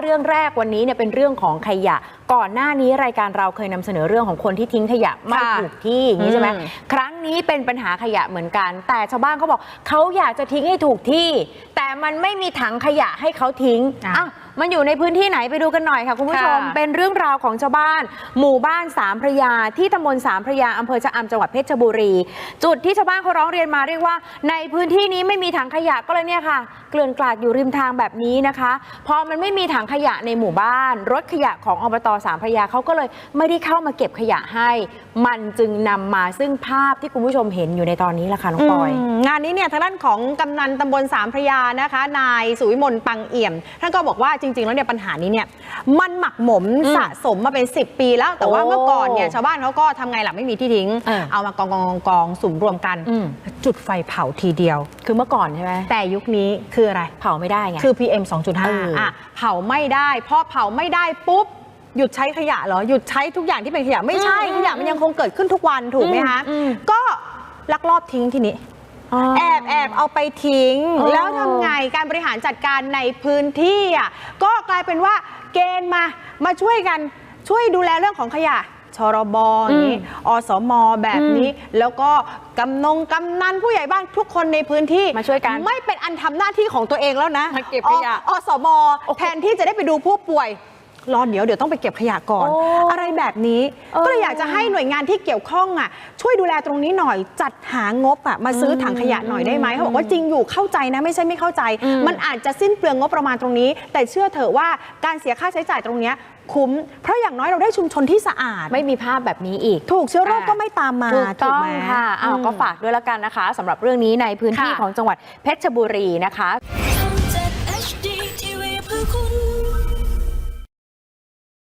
เรื่องแรกวันนี้เนี่ยเป็นเรื่องของขยะ ก่อนหน้านี้รายการเราเคยนำเสนอเรื่องของคนที่ทิ้งขยะไม่ค่ะถูกที่อย่างนี้ใช่ไหมอืมครั้ง นี้เป็นปัญหาขยะเหมือนกัน แต่ชาวบ้านเขาบอกเขาอยากจะทิ้งให้ถูกที่ แต่มันไม่มีถังขยะให้เขาทิ้งอะอะมันอยู่ในพื้นที่ไหนไปดูกันหน่อยค่ะคุณผู้ชมค่ะเป็นเรื่องราวของชาวบ้าน หมู่บ้านสามพระยา ที่ตำบลสามพระยาอำเภอชะอำจังหวัดเพชรบุรี จุดที่ชาวบ้านเขาร้องเรียนมาเรียกว่า ในพื้นที่นี้ไม่มีถังขยะก็เลยเนี่ยค่ะ เกลื่อนกลาดอยู่ริมทางแบบนี้นะคะ พอมันไม่มีถังขยะในหมู่บ้าน รถขยะของอบตสามพระยาเขาก็เลยไม่ได้เข้ามาเก็บขยะให้ มันจึงนำมาซึ่งภาพที่คุณผู้ชมเห็นอยู่ในตอนนี้แหละค่ะน้องปอยมงานนี้เนี่ยทางด้านของกำนันตำบลสามพระยานะคะ นายสุวิมลปังเอี่ยม ท่านก็บอกว่าจริง ๆ แล้วเนี่ยปัญหานี้เนี่ยมันหมักหมมอืมสะสมมาเป็น 10 ปีแล้ว แต่ว่าโอ้เมื่อก่อนเนี่ยชาวบ้านเขาก็ทำไงล่ะไม่มีที่ทิ้ง เออเอามากองกองกองกองสุ่มรวมกันอืมจุดไฟเผาทีเดียว คือเมื่อก่อนใช่ไหมแต่ยุคนี้คืออะไรเผาไม่ได้ไงคือ PM เออ2.5อ่อะเผาไม่ได้พอเผาไม่ได้ปุ๊บหยุดใช้ขยะเหรอ หยุดใช้ทุกอย่างที่เป็นขยะ ไม่ใช่อืมขยะมันยังคงเกิดขึ้นทุกวันถูกไหมคะอืมอืมก็ ลักลอบทิ้งทีนี้ แอบแอบเอาไปทิ้งอ๋อแล้วทำไงการบริหารจัดการในพื้นที่อะก็กลายเป็นว่าเกณฑ์มามาช่วยกันช่วยดูแลเรื่องของขยะชรบอย่างนี้อสมแบบนี้ แล้วก็กำนงกำนันผู้ใหญ่บ้านทุกคนในพื้นที่มาช่วยกัน ไม่เป็นอันทำหน้าที่ของตัวเองแล้วนะมาเก็บขยะออสมแทนที่จะได้ไปดูผู้ป่วย รอเดี๋ยวเดี๋ยวต้องไปเก็บขยะก่อนโอ้อะไรแบบนี้เออก็เลยอยากจะให้หน่วยงานที่เกี่ยวข้องอะช่วยดูแลตรงนี้หน่อยจัดหางบอะมาซื้อถังขยะหน่อยได้ไหมเขาบอกว่าจริงอยู่เข้าใจนะไม่ใช่ไม่เข้าใจอืมมันอาจจะสิ้นเปลืองงบประมาณตรงนี้ แต่เชื่อเถอะว่าการเสียค่าใช้จ่ายตรงเนี้ยคุ้ม เพราะอย่างน้อยเราได้ชุมชนที่สะอาด ไม่มีภาพแบบนี้อีก ถูกเชื้อโรคก็ไม่ตามมาถูกต้องไหมค่ะอ้าวมก็ฝากด้วยแล้วกันนะคะสำหรับเรื่องนี้ในพื้นที่ค่ะของจังหวัดเพชรบุรีนะคะ